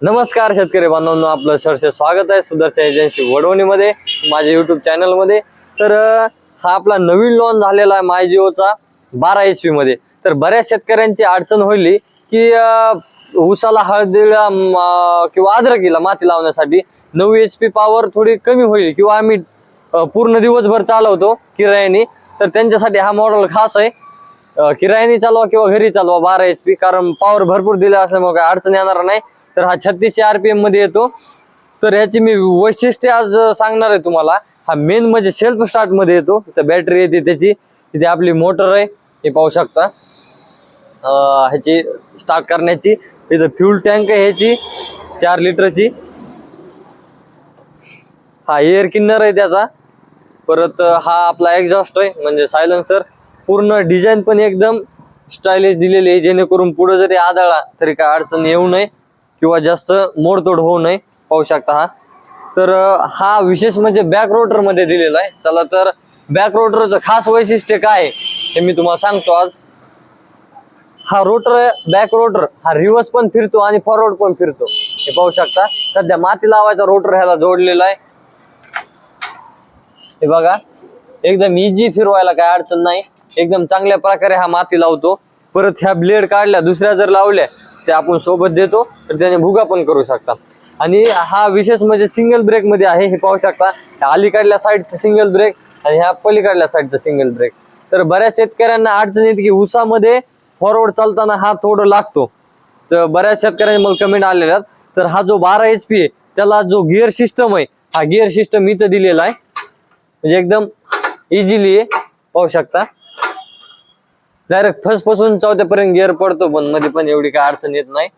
नमस्कार शेतकरी बांधवांनो आपलं सरसे स्वागत आहे सुदर्शन एजन्सी वडवणीमध्ये माझ्या युट्यूब चॅनलमध्ये तर हा आपला नवीन लॉन झालेला आहे माय जिओचा बारा एच पीमध्ये तर बऱ्याच शेतकऱ्यांची अडचण होईल की ऊसाला हळदीला किंवा अद्रकीला माती लावण्यासाठी नऊ एच पी पॉवर थोडी कमी होईल किंवा आम्ही पूर्ण दिवसभर चालवतो किरायाने. तर त्यांच्यासाठी हा मॉडेल खास आहे. किरायानी किरायाने चालवा किंवा घरी चालवा बारा एच पी कारण पॉवर भरपूर दिला असल्यामुळे काही अडचण येणार नाही. तर हा छत्तीसशे आरपीएममध्ये येतो. तर याची मी वैशिष्ट्य आज सांगणार आहे तुम्हाला. हा मेन म्हणजे सेल्फ स्टार्टमध्ये येतो. इथं बॅटरी येते त्याची. तिथे आपली मोटर आहे. हे पाहू शकता. ह्याची स्टार्ट करण्याची. इथं फ्यूल टँक आहे ह्याची. चार लिटरची. हा एअर किन्नर आहे त्याचा. परत हा आपला एक्झॉस्ट आहे. म्हणजे सायलन्सर पूर्ण डिझाईन पण एकदम स्टायलिश दिलेली आहे. जेणेकरून पुढे जरी आदळला तरी काय अडचण येऊ नये. किंवा जास्त मोडतोड होऊ नये पाहू शकता हा. तर हा विशेष म्हणजे बॅक रोटरमध्ये दिलेला आहे. चला तर बॅक रोटरचं खास वैशिष्ट्य काय हे मी तुम्हाला सांगतो आज. हा रोटर बॅक रोटर हा रिव्हर्स पण फिरतो आणि फॉरवर्ड पण फिरतो. हे पाहू शकता. सध्या माती लावायचा रोटर ह्याला जोडलेला आहे. हे बघा. एकदम इझी फिरवायला काय अडचण नाही. एकदम चांगल्या प्रकारे हा माती लावतो. परत ह्या ब्लेड काढल्या दुसऱ्या जर लावल्या ते आपण सोबत देतो तर त्याने भुगा पण करू शकता. आणि हा विशेष म्हणजे सिंगल ब्रेकमध्ये आहे हे पाहू शकता. अलीकडल्या साईडचं सिंगल ब्रेक आणि ह्या पलीकडल्या साईडचं सिंगल ब्रेक तर बऱ्याच शेतकऱ्यांना अडचण येते की उसामध्ये फॉरवर्ड चालताना हा थोडं लागतो. तर बऱ्याच शेतकऱ्यांनी मला कमेंट आलेल्या तर हा जो बारा एच पी आहे त्याला जो गिअर सिस्टम आहे हा गिअर सिस्टम इथं दिलेला आहे. म्हणजे एकदम इझिली आहे पाहू शकता. डायरेक्ट फर्स्टपासून चौथ्यापर्यंत गिअर पडतो पण मध्ये पण एवढी काय अडचण येत नाही.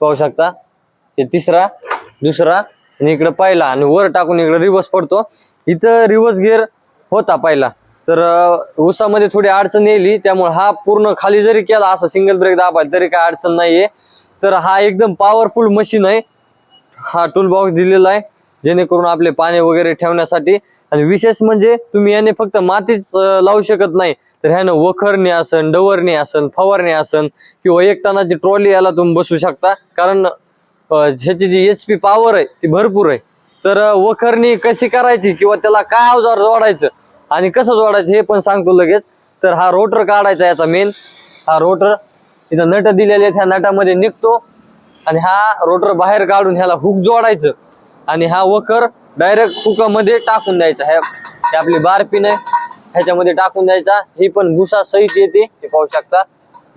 पाहू शकता. हे तिसरा दुसरा आणि इकडं पहिला आणि वर टाकून इकडे रिवर्स पडतो. इथं रिवर्स गिअर होता पहिला. तर उसामध्ये थोडी अडचण येईल त्यामुळे हा पूर्ण खाली जरी केला असा सिंगल ब्रेक दाबायला तरी काय अडचण नाहीये. तर हा एकदम पॉवरफुल मशीन आहे. हा टूल बॉक्स दिलेला आहे जेणेकरून आपले पाणी वगैरे ठेवण्यासाठी. आणि विशेष म्हणजे तुम्ही याने फक्त मातीच लावू शकत नाही. तर ह्यानं वखरणे असन डवरणे असन फवारणे असन किंवा एक टनाची ट्रॉली याला तुम्ही बसू शकता. कारण ह्याची जी एच पी पॉवर आहे ती भरपूर आहे. तर वखरणी कशी करायची किंवा त्याला काय अवजार जोडायचं आणि कसं जोडायचं हे पण सांगतो लगेच. तर हा रोटर काढायचा याचा मेन हा रोटर इथं नट दिलेले आहेत ह्या नटामध्ये निघतो आणि हा रोटर बाहेर काढून ह्याला हुक जोडायचं आणि हा वखर डायरेक्ट हुकामध्ये टाकून द्यायचा. ह्या आपली बारपिन आहे. ह्याच्यामध्ये टाकून द्यायचा. ही पण भुसा सहित येते. हे पाहू शकता.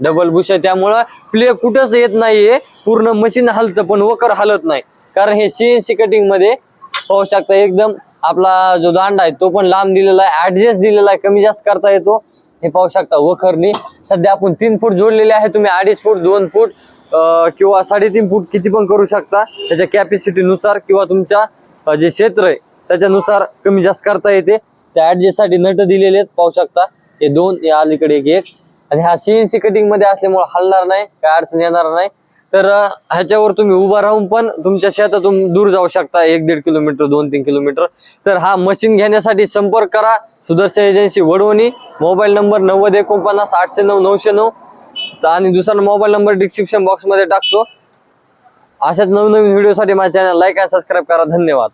डबल भुसा त्यामुळं प्ले कुठंच येत नाहीये. पूर्ण मशीन हलतं पण वखर हलत नाही. कारण हे सीएनसी कटिंगमध्ये पाहू शकता एकदम आपला जो दांडा आहे तो पण लांब दिलेला आहे. ऍडजस्ट दिलेला आहे. कमी जास्त करता येतो. हे पाहू शकता वखरनी. सध्या आपण तीन फूट जोडलेले आहे. तुम्ही अडीच फूट दोन फूट किंवा साडेतीन फूट किती पण करू शकता. त्याच्या कॅपॅसिटी नुसार किंवा तुमच्या जे क्षेत्र आहे त्याच्यानुसार कमी जास्त करता येते. त्या ऍडजस्टसाठी नट दिलेले आहेत पाहू शकता. हे दोन या अलीकडे एक एक. आणि हा सीएनसी कटिंगमध्ये असल्यामुळे हलणार नाही काय अडचण येणार नाही. तर ह्याच्यावर तुम्ही उभा राहून पण तुमच्या शेतातून दूर जाऊ शकता एक दीड किलोमीटर दोन तीन किलोमीटर. तर हा मशीन घेण्यासाठी संपर्क करा Sudarshan agency Wadwani. Mobile number नव्वद एकोणपन्नास आठशे नऊ नऊशे नऊ. आणि दुसरा मोबाईल नंबर डिस्क्रिप्शन बॉक्समध्ये टाकतो. अशाच नवनवीन व्हिडिओसाठी माझ्या चॅनल लाईक आणि सबस्क्राईब करा. धन्यवाद.